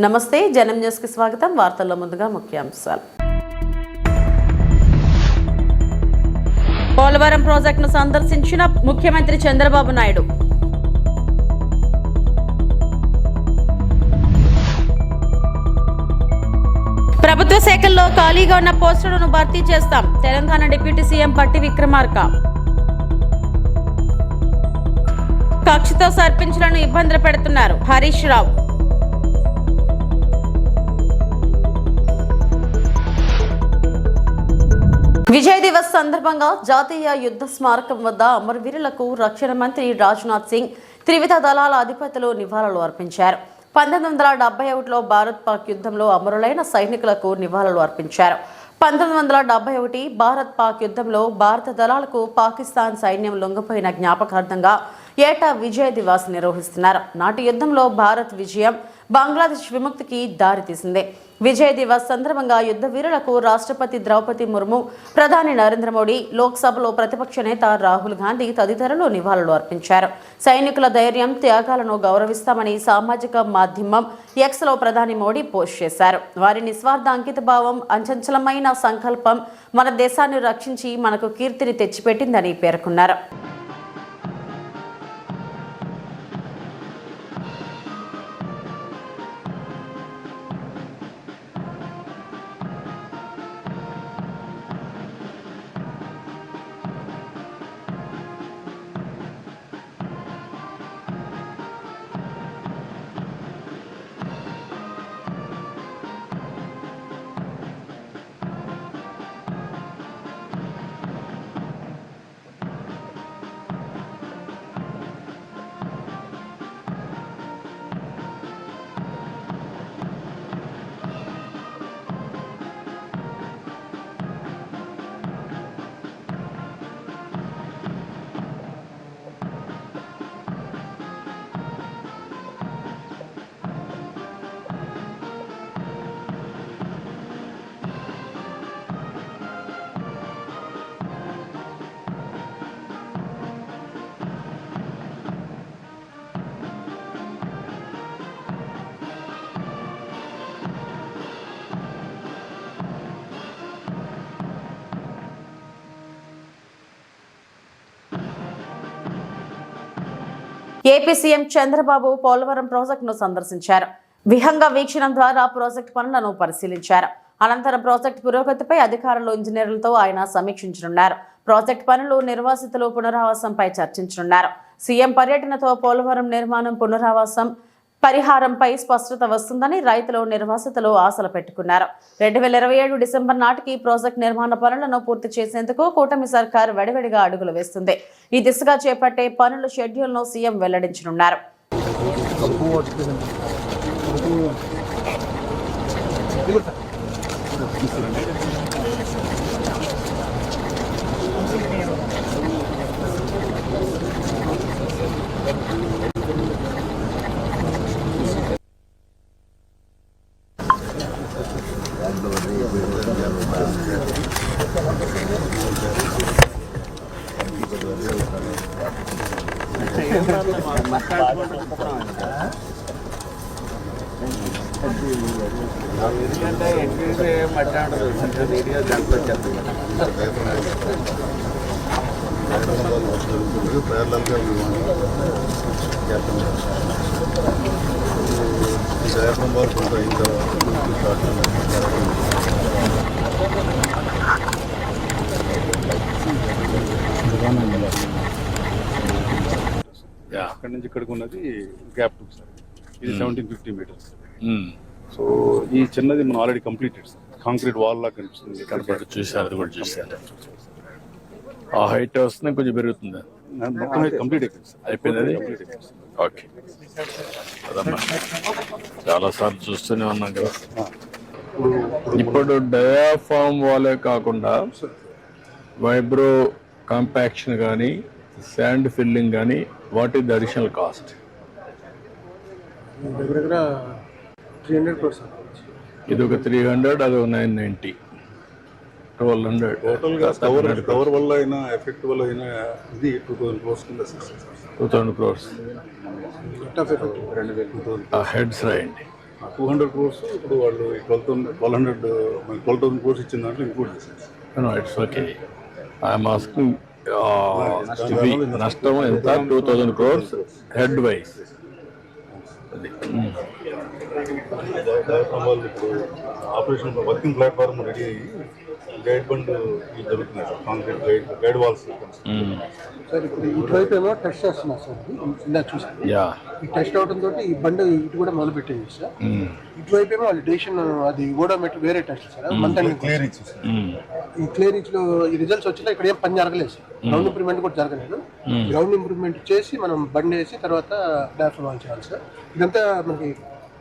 నమస్తే జనం న్యూస్కి స్వాగతం. వార్తల్లో ముందుగా ముఖ్యాంశాలు. పోలవరం ప్రాజెక్టును సందర్శించిన ముఖ్యమంత్రి చంద్రబాబు నాయుడు. ప్రభుత్వ శాఖల్లో ఖాళీగా ఉన్న పోస్టులను భర్తీ చేస్తాం. తెలంగాణ డిప్యూటీ సీఎం పట్టి విక్రమార్క. కక్షతో సర్పంచులను ఇబ్బందులు పెడుతున్నారు. హరీష్ రావు. విజయ్ దివస్ సందర్భంగా జాతీయ యుద్ధ స్మారకం వద్ద అమరవీరులకు రక్షణ మంత్రి రాజ్నాథ్ సింగ్ త్రివిధ దళాల అధిపతులు నివాళులు అర్పించారు. పంతొమ్మిది వందల డెబ్బై ఒకటిలో భారత్ పాక్ యుద్ధంలో అమరులైన సైనికులకు నివాళులు అర్పించారు. పంతొమ్మిది వందల డెబ్బై ఒకటి భారత్ పాక్ యుద్ధంలో భారత దళాలకు పాకిస్తాన్ సైన్యం లొంగిపోయిన జ్ఞాపకార్థంగా ఏటా విజయ్ దివాస్ నిర్వహిస్తున్నారు. నాటి యుద్ధంలో భారత్ విజయం బంగ్లాదేశ్ విముక్తికి దారితీసింది. విజయ్ దివస్ సందర్భంగా యుద్ధ వీరులకు రాష్ట్రపతి ద్రౌపది ముర్ము ప్రధాని నరేంద్ర మోడీ లోక్సభలో ప్రతిపక్ష నేత రాహుల్ గాంధీ తదితరులు నివాళులు అర్పించారు. సైనికుల ధైర్యం త్యాగాలను గౌరవిస్తామని సామాజిక మాధ్యమం ఎక్స్లో ప్రధాని మోడీ పోస్ట్ చేశారు. వారి నిస్వార్థ అంకిత భావం అంచంచలమైన సంకల్పం మన దేశాన్ని రక్షించి మనకు కీర్తిని తెచ్చిపెట్టిందని పేర్కొన్నారు. ఏపీ సీఎం చంద్రబాబు పోలవరం ప్రాజెక్టును సందర్శించారు. విహంగ వీక్షణం ద్వారా ప్రాజెక్టు పనులను పరిశీలించారు. అనంతరం ప్రాజెక్టు పురోగతిపై అధికారులు ఇంజనీర్లతో ఆయన సమీక్షించనున్నారు. ప్రాజెక్టు పనులు నిర్వాసితులు పునరావాసంపై చర్చించనున్నారు. సీఎం పర్యటనతో పోలవరం నిర్మాణం పునరావాసం పరిహారంపై స్పష్టత వస్తుందని రైతులు నిర్వాసితులు ఆశలు పెట్టుకున్నారు. రెండు వేల ఇరవై ఏడు డిసెంబర్ నాటికి ప్రాజెక్ట్ నిర్మాణ పనులను పూర్తి చేసేందుకు కూటమి సర్కార్ వెడివెడిగా అడుగులు వేస్తుంది. ఈ దిశగా చేపట్టే పనుల షెడ్యూల్ను సీఎం వెల్లడించనున్నారు. ఎందుకంటే ఎన్టీవీ మాట్లాడరు మీడియా దాంట్లో చెప్తారు ప్యారలల్గా జయపం వారు కొంత ఇంకా అక్కడి నుంచి ఇక్కడికి ఉన్నది గ్యాప్ సార్. ఇది సెవెంటీన్ ఫిఫ్టీ మీటర్స్ సో ఈ చిన్నది మనం already completed sir. Concrete wall లాగా కనిపిస్తుంది. చూశారు అది కూడా చూశారు ఆ హైట్ వస్తుంది కొంచెం పెరుగుతుంది. మొత్తం కంప్లీట్ అయిపోయింది ఓకే అదమ్మా చాలా సార్లు చూస్తూనే ఉన్నాం కదా. ఇప్పుడు డయాఫామ్ వాలే కాకుండా వైబ్రో కాంపాక్షన్ కానీ శాండ్ ఫిల్లింగ్ కానీ what is the additional cost దగ్గర దగ్గర త్రీ హండ్రెడ్ క్రోర్స్ ఇది ఒక త్రీ హండ్రెడ్ అది ఒక నైన్ నైంటీ ట్వెల్వ్ హండ్రెడ్ టోటల్గా కవర్ కవర్ వల్ల అయినా ఎఫెక్ట్ వల్ల అయినా ఇది టూ థౌసండ్ క్రోర్స్ కింద టూ థౌసండ్ క్రోర్స్ రెండు వేల టూ థౌసండ్ హెడ్స్ రాయండి. టూ హండ్రెడ్ క్రోర్స్ ఇప్పుడు వాళ్ళు twelve thousand twelve hundred twelve thousand crores ఇచ్చిన దాంట్లో include no it's okay I'm asking నష్టం. ఎంత? Two thousand crores head wise operation working platform ready అయ్యి గైడ్ బండ్ జరుగుతున్నాయి sir. Concrete guide guide walls. Sir. ఇప్పుడు ఇటువైపు ఏమో టెస్ట్ చేస్తున్నారు సార్. ఇది. చూసాను. యా. ఈ టెస్ట్ అవడం తోటి ఈ బండి ఇటు కూడా మొదలు పెట్టింది సార్. ఇటువైపు ఏమో వాళ్ళు డేషన్ అది ఓడోమెట్రిక్ వేరే టెస్ట్ సార్. Month clear. ఈ క్లియరెన్స్లో ఈ రిజల్ట్స్ వచ్చినా ఇక్కడ ఏం పని జరగలేదు సార్. గ్రౌండ్ ఇంప్రూవ్మెంట్ కూడా జరగలేదు. గ్రౌండ్ ఇంప్రూవ్మెంట్ చేసి మనం బండి వేసి తర్వాత డాఫ్ ఆన్ చేయాలి సార్. ఇదంతా మనకి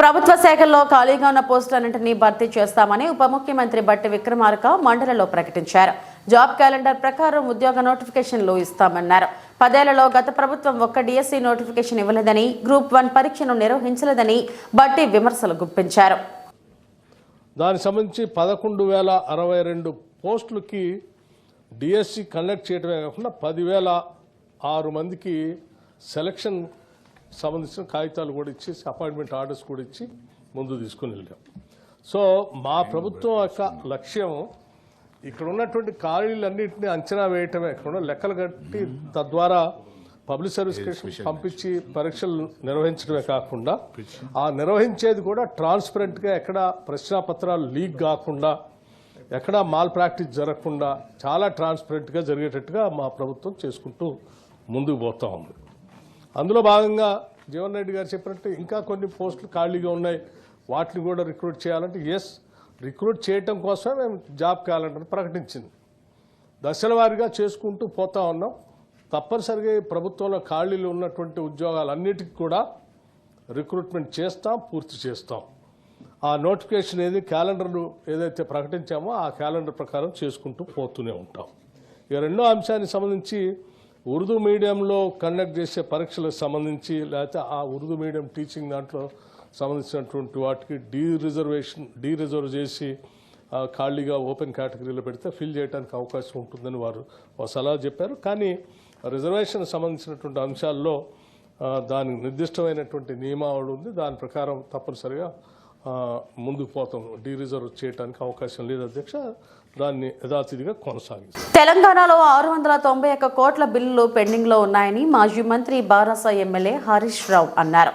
ప్రభుత్వ శాఖల్లో ఖాళీగా ఉన్న పోస్టులన్నింటినీ భర్తీ చేస్తామని ఉప ముఖ్యమంత్రి బట్టి విక్రమార్క మండలిలో ప్రకటించారు. జాబ్ క్యాలెండర్ ప్రకారం ఉద్యోగ నోటిఫికేషన్లు ఇస్తామన్నారు. పదేళ్ళలో గత ప్రభుత్వం ఒక్క డిఎస్సీ నోటిఫికేషన్ ఇవ్వలేదని గ్రూప్ వన్ పరీక్షను నిర్వహించలేదని బట్టి విమర్శలు గుప్పించారు. దానికి సంబంధించి పదకొండు వేల అరవై రెండు పోస్టులకి డిఎస్సి కండక్ట్ చేయడమే కాకుండా పదివేల ఆరు మందికి సెలక్షన్ సంబంధించిన కాగితాలు కూడా ఇచ్చేసి అపాయింట్మెంట్ ఆర్డర్స్ కూడా ఇచ్చి ముందు తీసుకుని వెళ్ళాం. సో మా ప్రభుత్వం యొక్క లక్ష్యం ఇక్కడ ఉన్నటువంటి ఖాళీలన్నింటినీ అంచనా వేయటమే కాకుండా లెక్కలు కట్టి తద్వారా పబ్లిక్ సర్వీస్ కమిషన్ పంపించి పరీక్షలు నిర్వహించడమే కాకుండా ఆ నిర్వహించేది కూడా ట్రాన్స్పరెంట్గా ఎక్కడ ప్రశ్నాపత్రాలు లీక్ కాకుండా ఎక్కడ మాల్ ప్రాక్టీస్ జరగకుండా చాలా ట్రాన్స్పరెంట్గా జరిగేటట్టుగా మా ప్రభుత్వం చేసుకుంటూ ముందుకు పోతా ఉంది. అందులో భాగంగా జీవన్ రెడ్డి గారు చెప్పినట్టు ఇంకా కొన్ని పోస్టులు ఖాళీగా ఉన్నాయి. వాటిని కూడా రిక్రూట్ చేయాలంటే ఎస్ రిక్రూట్ చేయటం కోసమే మేము జాబ్ క్యాలెండర్ ప్రకటించింది. దశల వారీగా చేసుకుంటూ పోతా ఉన్నాం. తప్పనిసరిగా ఈ ప్రభుత్వంలో ఖాళీలు ఉన్నటువంటి ఉద్యోగాలన్నిటికీ కూడా రిక్రూట్మెంట్ చేస్తాం పూర్తి చేస్తాం. ఆ నోటిఫికేషన్ ఏది క్యాలెండర్లు ఏదైతే ప్రకటించామో ఆ క్యాలెండర్ ప్రకారం చేసుకుంటూ పోతూనే ఉంటాం. ఇక రెండో అంశానికి సంబంధించి ఉర్దూ మీడియంలో కండక్ట్ చేసే పరీక్షలకు సంబంధించి లేకపోతే ఆ ఉర్దూ మీడియం టీచింగ్ దాంట్లో సంబంధించినటువంటి వాటికి డీ రిజర్వేషన్ డీ రిజర్వ్ చేసి ఖాళీగా ఓపెన్ కేటగిరీలో పెడితే ఫిల్ చేయడానికి అవకాశం ఉంటుందని వారు ఒక సలహా చెప్పారు. కానీ రిజర్వేషన్ సంబంధించినటువంటి అంశాల్లో దానికి నిర్దిష్టమైనటువంటి నియమావళి ఉంది. దాని ప్రకారం తప్పనిసరిగా ముందుకు పోతాం. డీ రిజర్వ్ చేయడానికి అవకాశం లేదు అధ్యక్ష. దాన్ని యథాతిథిగా కొనసాగిస్తాం. తెలంగాణలో ఆరు వందల తొంభై ఒక్క కోట్ల బిల్లులు పెండింగ్లో ఉన్నాయని మాజీ మంత్రి బారాస ఎమ్మెల్యే హరీష్ రావు అన్నారు.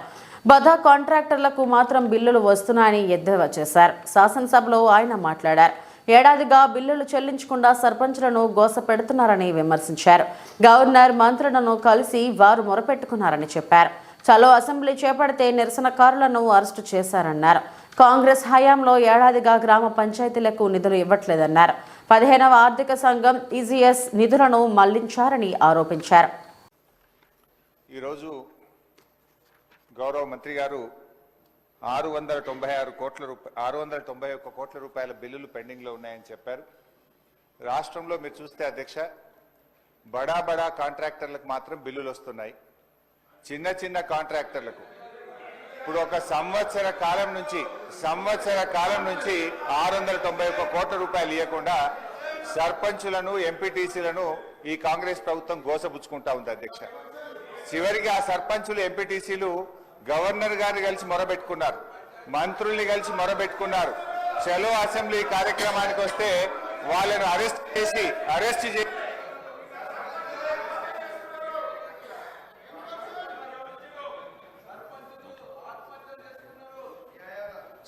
బదా కాంట్రాక్టర్లకు మాత్రం బిల్లులు వస్తున్నాయని ఎద్దేవా చేశారు. శాసనసభలో ఆయన మాట్లాడారు. ఏడాదిగా బిల్లులు చెల్లించకుండా సర్పంచ్లను గోస పెడుతున్నారని విమర్శించారు. గవర్నర్ మంత్రులను కలిసి వారు మొరపెట్టుకున్నారని చెప్పారు. చలో అసెంబ్లీ చేపడితే నిరసనకారులను అరెస్టు చేశారన్నారు. కాంగ్రెస్ హయాంలో ఏడాదిగా గ్రామ పంచాయతీలకు నిధులు ఇవ్వట్లేదన్నారు. పదిహేనవ ఆర్థిక సంఘం ఈజీఎస్ నిధులను మళ్ళించారని ఆరోపించారు. ఈరోజు గౌరవ మంత్రి గారు ఆరు వందల తొంభై ఆరు కోట్ల రూపాయ ఆరు వందల తొంభై ఒక్క కోట్ల రూపాయల బిల్లులు పెండింగ్లో ఉన్నాయని చెప్పారు. రాష్ట్రంలో మీరు చూస్తే అధ్యక్ష బడా బడా కాంట్రాక్టర్లకు మాత్రం బిల్లులు వస్తున్నాయి. చిన్న చిన్న కాంట్రాక్టర్లకు. ఇప్పుడు ఒక సంవత్సర కాలం నుంచి సంవత్సర కాలం నుంచి ఆరు వందల తొంభై ఒక్క కోట్ల రూపాయలు ఇవ్వకుండా సర్పంచులను ఎంపీటీసీలను ఈ కాంగ్రెస్ ప్రభుత్వం గోసపుచ్చుకుంటా ఉంది అధ్యక్ష. చివరికి ఆ సర్పంచులు ఎంపీటీసీలు గవర్నర్ గారిని కలిసి మొరబెట్టుకున్నారు. మంత్రుల్ని కలిసి మొరబెట్టుకున్నారు. చలో అసెంబ్లీ కార్యక్రమానికి వస్తే వాళ్ళను అరెస్ట్ చేసి అరెస్ట్ చేసి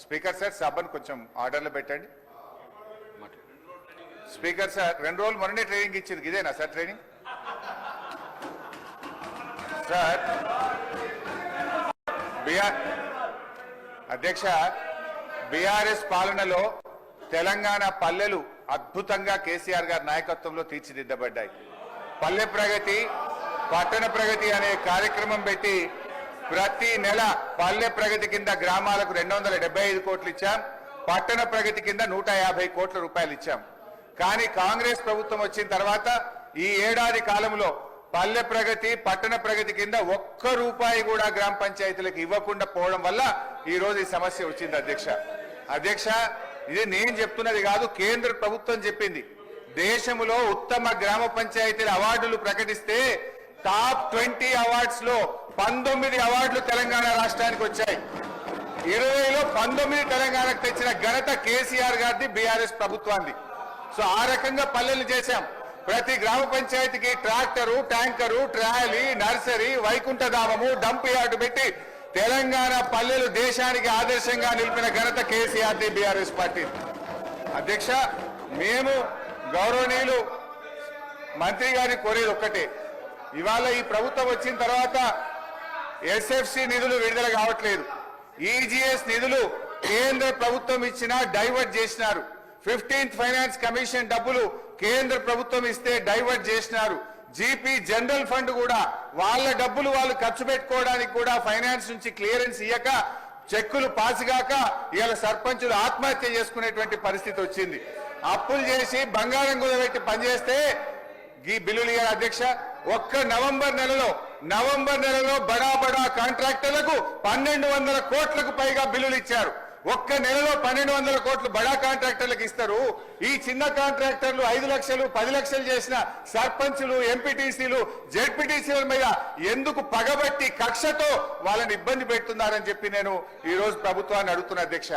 స్పీకర్ సార్ సభను కొంచెం ఆర్డర్లో పెట్టండి. స్పీకర్ సార్ రెండు రోజులు మొన్ననే ట్రైనింగ్ ఇచ్చింది. ఇదేనా సార్ ట్రైనింగ్? సార్ బిఆర్ అధ్యక్ష బీఆర్ఎస్ పాలనలో తెలంగాణ పల్లెలు అద్భుతంగా కేసీఆర్ గారి నాయకత్వంలో తీర్చిదిద్దబడ్డాయి. పల్లె ప్రగతి పట్టణ ప్రగతి అనే కార్యక్రమం పెట్టి ప్రతి నెల పల్లె ప్రగతి కింద గ్రామాలకు రెండు వందల ఐదు కోట్లు ఇచ్చాం. పట్టణ ప్రగతి కింద నూట యాభై కోట్ల రూపాయలు ఇచ్చాం. కానీ కాంగ్రెస్ ప్రభుత్వం వచ్చిన తర్వాత ఈ ఏడాది కాలంలో పల్లె ప్రగతి పట్టణ ప్రగతి కింద ఒక్క రూపాయి కూడా గ్రామ పంచాయతీలకు ఇవ్వకుండా పోవడం వల్ల ఈ రోజు ఈ సమస్య వచ్చింది అధ్యక్ష. అధ్యక్ష ఇది నేను చెప్తున్నది కాదు కేంద్ర ప్రభుత్వం చెప్పింది. దేశంలో ఉత్తమ గ్రామ పంచాయతీల అవార్డులు ప్రకటిస్తే టాప్ ట్వంటీ అవార్డ్స్లో పంతొమ్మిది అవార్డులు తెలంగాణ రాష్ట్రానికి వచ్చాయి. ఇరవైలో పంతొమ్మిది తెలంగాణకు తెచ్చిన ఘనత కేసీఆర్ గారిది బీఆర్ఎస్ ప్రభుత్వాన్ని సో ఆ రకంగా పల్లెలు చేశాం. ప్రతి గ్రామ పంచాయతీకి ట్రాక్టరు ట్యాంకరు ట్రాలీ నర్సరీ వైకుంఠధామము డంప్ యార్డు పెట్టి తెలంగాణ పల్లెలు దేశానికి ఆదర్శంగా నిలిపిన ఘనత కేసీఆర్ ది బీఆర్ఎస్ పార్టీ. అధ్యక్ష మేము గౌరవనీయులు మంత్రి గారిని కోరేది ఒక్కటే. ఇవాళ ఈ ప్రభుత్వం వచ్చిన తర్వాత ఎస్ఎఫ్సి నిధులు విడుదల కావట్లేదు. ఈజీఎస్ నిధులు కేంద్ర ప్రభుత్వం ఇచ్చినా డైవర్ట్ చేసినారు. ఫిఫ్టీన్త్ ఫైనాన్స్ కమిషన్ డబ్బులు కేంద్ర ప్రభుత్వం ఇస్తే డైవర్ట్ చేసినారు. జీపీ జనరల్ ఫండ్ కూడా వాళ్ళ డబ్బులు వాళ్ళు ఖర్చు పెట్టుకోవడానికి కూడా ఫైనాన్స్ నుంచి క్లియరెన్స్ ఇయ్యక చెక్కులు పాసిగాక ఇవాళ సర్పంచులు ఆత్మహత్య చేసుకునేటువంటి పరిస్థితి వచ్చింది. అప్పులు చేసి బంగారం కుదబెట్టి పనిచేస్తే ఈ బిల్లులు అధ్యక్ష. ఒక్క నవంబర్ నెలలో నవంబర్ నెలలో బడా బడా కాంట్రాక్టర్లకు పన్నెండు వందల కోట్లకు పైగా బిల్లులు ఇచ్చారు. ఒక్క నెలలో పన్నెండు వందల కోట్లు బడా కాంట్రాక్టర్లకు ఇస్తారు. ఈ చిన్న కాంట్రాక్టర్లు ఐదు లక్షలు పది లక్షలు చేసిన సర్పంచులు ఎంపీటీసీలు జెడ్పీటీసీల మీద ఎందుకు పగబట్టి కక్షతో వాళ్ళని ఇబ్బంది పెడుతున్నారని చెప్పి నేను ఈరోజు ప్రభుత్వాన్ని అడుగుతున్నా అధ్యక్ష.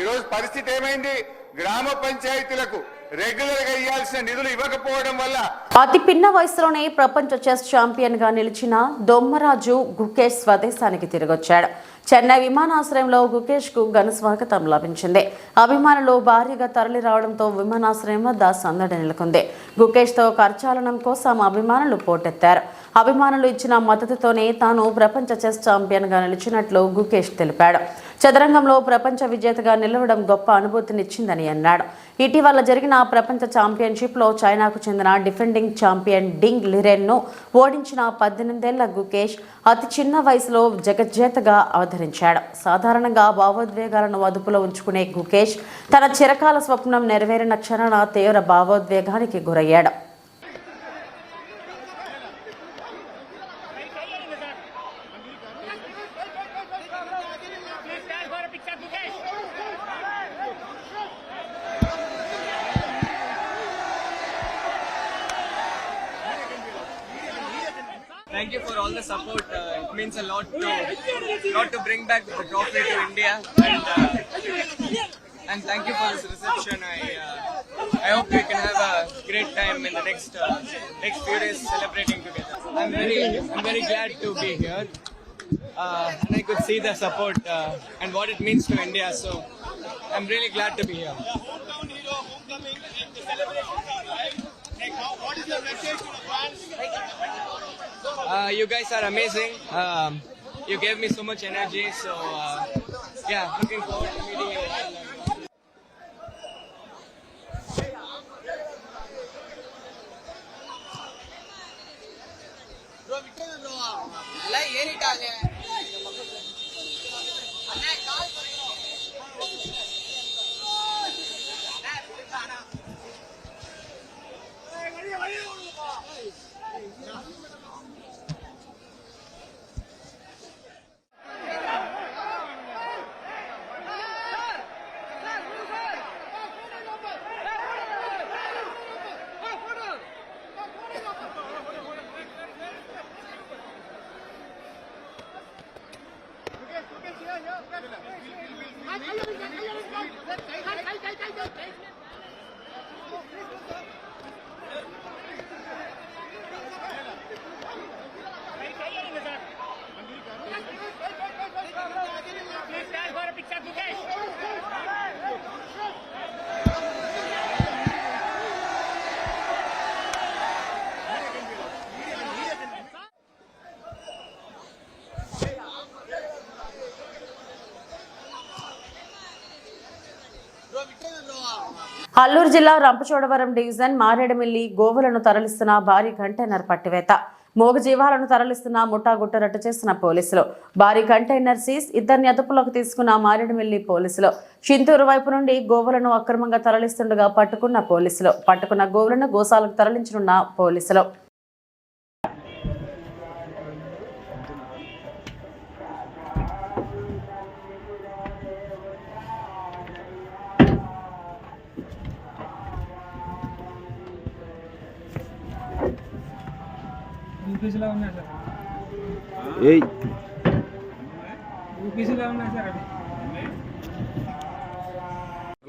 ఈరోజు పరిస్థితి ఏమైంది? గ్రామ పంచాయతీలకు రెగ్యులర్గా ఇవ్వాల్సిన నిధులు ఇవ్వకపోవడం వల్ల అతి పిన్న వయసులోనే ప్రపంచ చెస్ ఛాంపియన్గా నిలిచిన దొమ్మరాజు గుకేష్ స్వదేశానికి తిరిగొచ్చాడు. చెన్నై విమానాశ్రయంలో గుకేష్కు ఘన స్వాగతం లభించింది. అభిమానులు భారీగా తరలి రావడంతో విమానాశ్రయం వద్ద సందడి నెలకొంది. గుకేష్తో కరచాలనం కోసం అభిమానులు పోటెత్తారు. అభిమానులు ఇచ్చిన మద్దతుతోనే తాను ప్రపంచ చెస్ ఛాంపియన్గా నిలిచినట్లు గుకేష్ తెలిపాడు. చదరంగంలో ప్రపంచ విజేతగా నిలవడం గొప్ప అనుభూతినిచ్చిందని అన్నాడు. ఇటీవల జరిగిన ప్రపంచ ఛాంపియన్షిప్లో చైనాకు చెందిన డిఫెండింగ్ ఛాంపియన్ డింగ్ లిరెన్ను ఓడించిన పద్దెనిమిదేళ్ళ గుకేష్ అతి చిన్న వయసులో జగజ్జేతగా అవతరించాడు. సాధారణంగా భావోద్వేగాలను అదుపులో ఉంచుకునే గుకేష్ తన చిరకాల స్వప్నం నెరవేరిన క్షణాన తీవ్ర భావోద్వేగానికి గురయ్యాడు. Bring back the trophy to India, and uh, and thank you for this reception. I uh, I hope we can have a great time in the next uh, next few days celebrating together. I'm very I'm very glad to be here, uh, and I could see the support uh, and what it means to India. So I'm really glad to be here. Uh, you guys are amazing. Um, you gave me so much energy. So uh, yeah, looking forward to meeting you all. Alluri జిల్లా Rampachodavaram division Maredumilli గోవులను తరలిస్తున్న భారీ container పట్టివేత. మూగ జీవాలను తరలిస్తున్న ముఠా గుట్టరట్టు చేసిన పోలీసులు. భారీ కంటైనర్ సీస్ ఇద్దరిని అదుపులోకి తీసుకున్న మారేడుమిల్లి పోలీసులు. చింతూరు వైపు నుండి గోవులను అక్రమంగా తరలిస్తుండగా పట్టుకున్న పోలీసులు. పట్టుకున్న గోవులను గోసాలకు తరలించనున్న పోలీసులు. యూపీసీలో ఉన్నాయి సార్. ఏయ్. యూపీసీలో ఉన్నాయి సార్ అది.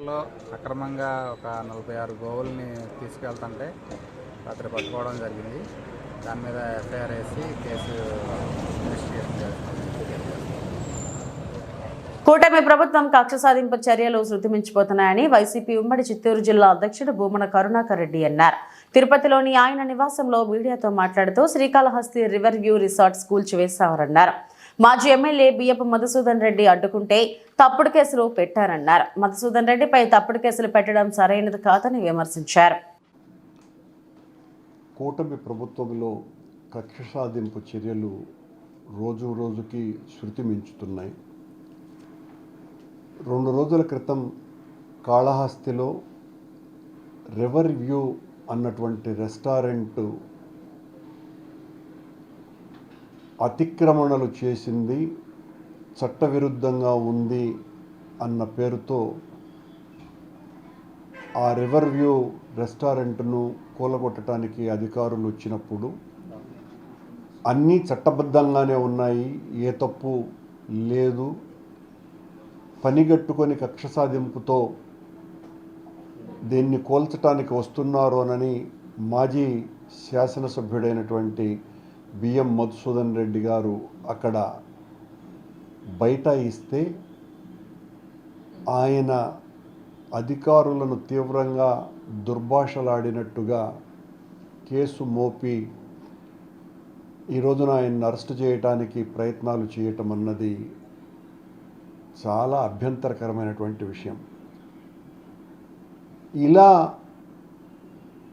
లో అక్రమంగా ఒక నలభై ఆరు గోవుల్ని తీసుకెళ్తుంటే రాత్రి పట్టుకోవడం జరిగింది. దాని మీద ఎఫ్ఐఆర్ వేసి కేసు ఇన్వెస్టిగేషన్ చేస్తాం కూటమి ప్రభుత్వం కక్ష సాధింపు చర్యలు శృతి మించిపోతున్నాయని వైసీపీ ఉమ్మడి చిత్తూరు జిల్లా అధ్యక్షుడు భూమన కరుణాకర్ రెడ్డి అన్నారు. తిరుపతిలోని ఆయన నివాసంలో మీడియాతో మాట్లాడుతూ Srikalahasti river view resort school మాజీ ఎమ్మెల్యే బియ్యపు మధుసూదన్ రెడ్డి అడ్డుకుంటే తప్పుడు కేసులు పెట్టారన్నారు. మధుసూదన్ రెడ్డిపై తప్పుడు కేసులు పెట్టడం సరైనది కాదని విమర్శించారు. కూటమి ప్రభుత్వంలో కక్ష సాధింపు చర్యలు రోజు రోజుకి శృతి మించుతున్నాయి. రెండు రోజుల క్రితం కాళహస్తిలో రివర్ వ్యూ అన్నటువంటి రెస్టారెంట్ అతిక్రమణలు చేసింది చట్టవిరుద్ధంగా ఉంది అన్న పేరుతో ఆ రివర్ వ్యూ రెస్టారెంట్ను కూలగొట్టడానికి అధికారులు వచ్చినప్పుడు అన్నీ చట్టబద్ధంగానే ఉన్నాయి ఏ తప్పు లేదు. పనిగట్టుకొని కక్ష సాధింపుతో దీన్ని కోల్చటానికి వస్తున్నారోనని మాజీ శాసనసభ్యుడైనటువంటి బిఎం మధుసూదన్ రెడ్డి గారు అక్కడ బయట ఇస్తే ఆయన అధికారులను తీవ్రంగా దుర్భాషలాడినట్టుగా కేసు మోపి ఈ రోజున ఆయన్ని అరెస్ట్ చేయటానికి ప్రయత్నాలు చేయటం అన్నది చాలా అభ్యంతరకరమైనటువంటి విషయం. ఇలా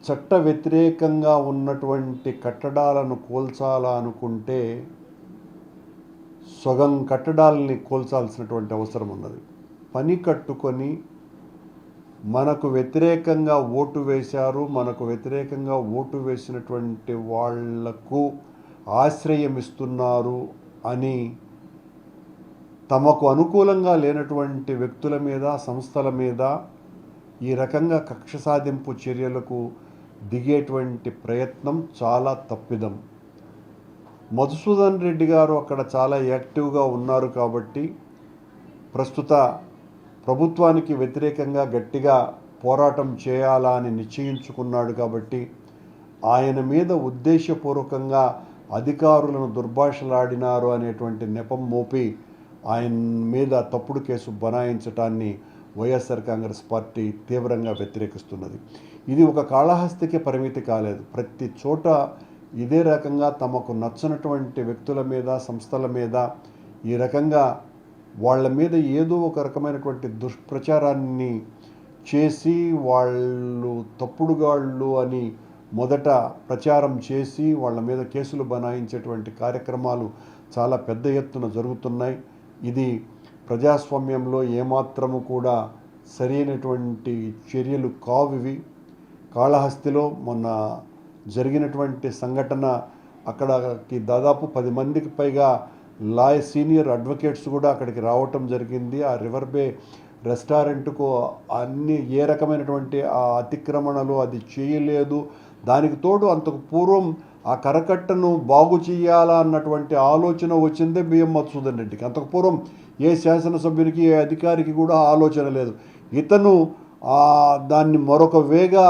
చట్ట వ్యతిరేకంగా ఉన్నటువంటి కట్టడాలను కూల్చాలనుకుంటే సొగం సగం కట్టడాలని కూల్చాల్సినటువంటి అవసరం ఉన్నది. పని కట్టుకొని మనకు వ్యతిరేకంగా ఓటు వేశారు మనకు వ్యతిరేకంగా ఓటు వేసినటువంటి వాళ్ళకు ఆశ్రయం ఇస్తున్నారు అని తమకు అనుకూలంగా లేనటువంటి వ్యక్తుల మీద సంస్థల మీద ఈ రకంగా కక్ష సాధింపు చర్యలకు దిగేటువంటి ప్రయత్నం చాలా తప్పిదం. మధుసూదన్ రెడ్డి గారు అక్కడ చాలా యాక్టివ్గా ఉన్నారు కాబట్టి ప్రస్తుత ప్రభుత్వానికి వ్యతిరేకంగా గట్టిగా పోరాటం చేయాలా అని నిశ్చయించుకున్నాడు కాబట్టి ఆయన మీద ఉద్దేశపూర్వకంగా అధికారులను దుర్భాషలాడినారు అనేటువంటి నెపం మోపి ఆయన మీద తప్పుడు కేసు బనాయించటాన్ని వైఎస్ఆర్ కాంగ్రెస్ పార్టీ తీవ్రంగా వ్యతిరేకిస్తున్నది. ఇది ఒక కాళహస్తికి పరిమితి కాలేదు. ప్రతి చోట ఇదే రకంగా తమకు నచ్చనటువంటి వ్యక్తుల మీద సంస్థల మీద ఈ రకంగా వాళ్ళ మీద ఏదో ఒక రకమైనటువంటి దుష్ప్రచారాన్ని చేసి వాళ్ళు తప్పుడుగాళ్ళు అని మొదట ప్రచారం చేసి వాళ్ళ మీద కేసులు బనాయించేటువంటి కార్యక్రమాలు చాలా పెద్ద ఎత్తున జరుగుతున్నాయి. ఇది ప్రజాస్వామ్యంలో ఏమాత్రము కూడా సరైనటువంటి చర్యలు కావివి. కాళహస్తిలో మొన్న జరిగినటువంటి సంఘటన అక్కడకి దాదాపు పది మందికి పైగా లాయ్ సీనియర్ అడ్వకేట్స్ కూడా అక్కడికి రావటం జరిగింది. ఆ రివర్ బే రెస్టారెంట్కు అన్ని ఏ రకమైనటువంటి ఆ అతిక్రమణలు అది చేయలేదు. దానికి తోడు అంతకు పూర్వం ఆ కరకట్టను బాగు చేయాలా అన్నటువంటి ఆలోచన వచ్చిందే బియ్యం మధుసూదన్ రెడ్డికి. అంతకు పూర్వం ఏ శాసనసభ్యునికి ఏ అధికారికి కూడా ఆలోచన లేదు. ఇతను దాన్ని మరొక వేగా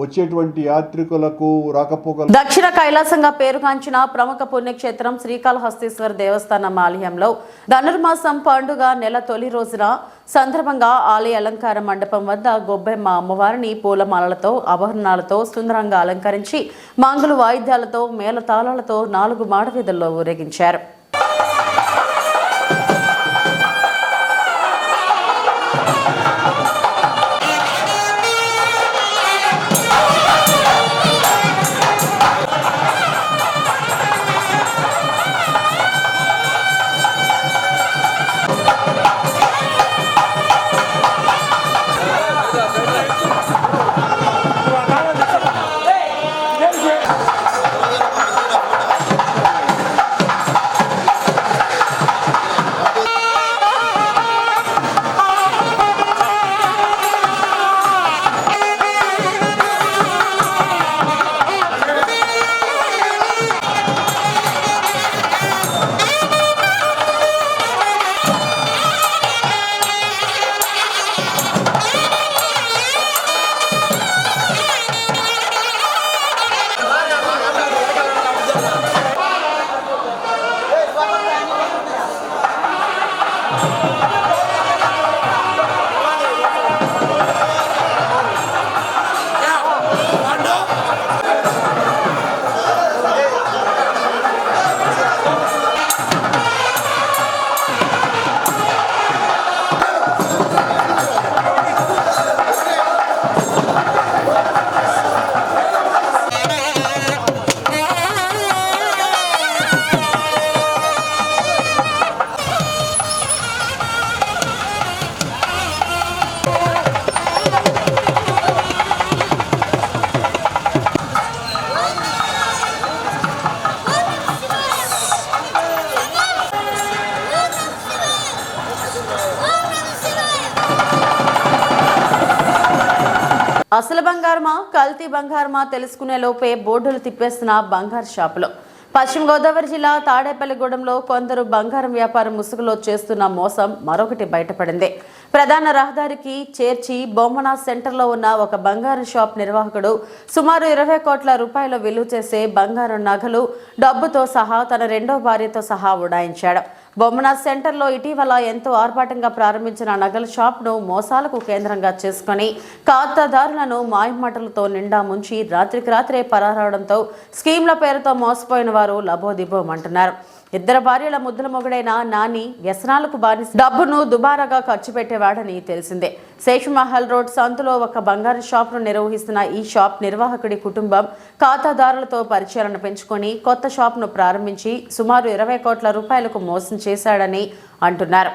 వచ్చేటువంటి యాత్రికులకు రాకపోకలు దక్షిణ కైలాసంగా పేరుగాంచిన ప్రముఖ పుణ్యక్షేత్రం శ్రీకాళహస్తీశ్వర దేవస్థానం ఆలయంలో ధనుర్మాసం పండుగ నెల తొలి రోజున సందర్భంగా ఆలయ అలంకార మండపం వద్ద గొబ్బెమ్మ అమ్మవారిని పూలమాలలతో ఆభరణాలతో సుందరంగా అలంకరించి మాంగులు వాయిద్యాలతో మేళతాళాలతో నాలుగు మాడవీధుల్లో ఊరేగించారు. అసలు బంగారమా కల్తీ బంగారమా తెలుసుకునే లోపే బోర్డులు తిప్పేస్తున్న బంగారు షాపులు. పశ్చిమ గోదావరి జిల్లా తాడేపల్లిగూడెంలో కొందరు బంగారం వ్యాపారం ముసుగులో చేస్తున్న మోసం మరొకటి బయటపడింది. ప్రధాన రహదారికి చేర్చి బొమ్మన సెంటర్లో ఉన్న ఒక బంగారు షాప్ నిర్వాహకుడు సుమారు ఇరవై కోట్ల రూపాయల విలువ చేసే బంగారు నగలు డబ్బుతో సహా తన రెండో భార్యతో సహా ఉడాయించాడు. బొమ్మన సెంటర్లో ఇటీవల ఎంతో ఆర్భాటంగా ప్రారంభించిన నగల షాప్ను మోసాలకు కేంద్రంగా చేసుకొని ఖాతాదారులను మాయమాటలతో నిండా ముంచి రాత్రికి రాత్రే పరారవడంతో స్కీమ్ల పేరుతో మోసపోయిన వారు లబోదిబోమంటున్నారు. ఇద్దరు భార్యల ముద్దుల మొగుడైన నాని వ్యసనాలకు బానిస. డబ్బును దుబారాగా ఖర్చు పెట్టేవాడని తెలిసిందే. శేషమహల్ రోడ్ సంతులో ఒక బంగారు షాప్ను నిర్వహిస్తున్న ఈ షాప్ నిర్వాహకుడి కుటుంబం ఖాతాదారులతో పరిచయాలను పెంచుకొని కొత్త షాప్ను ప్రారంభించి సుమారు ఇరవై కోట్ల రూపాయలకు మోసం చేశాడని అంటున్నారు.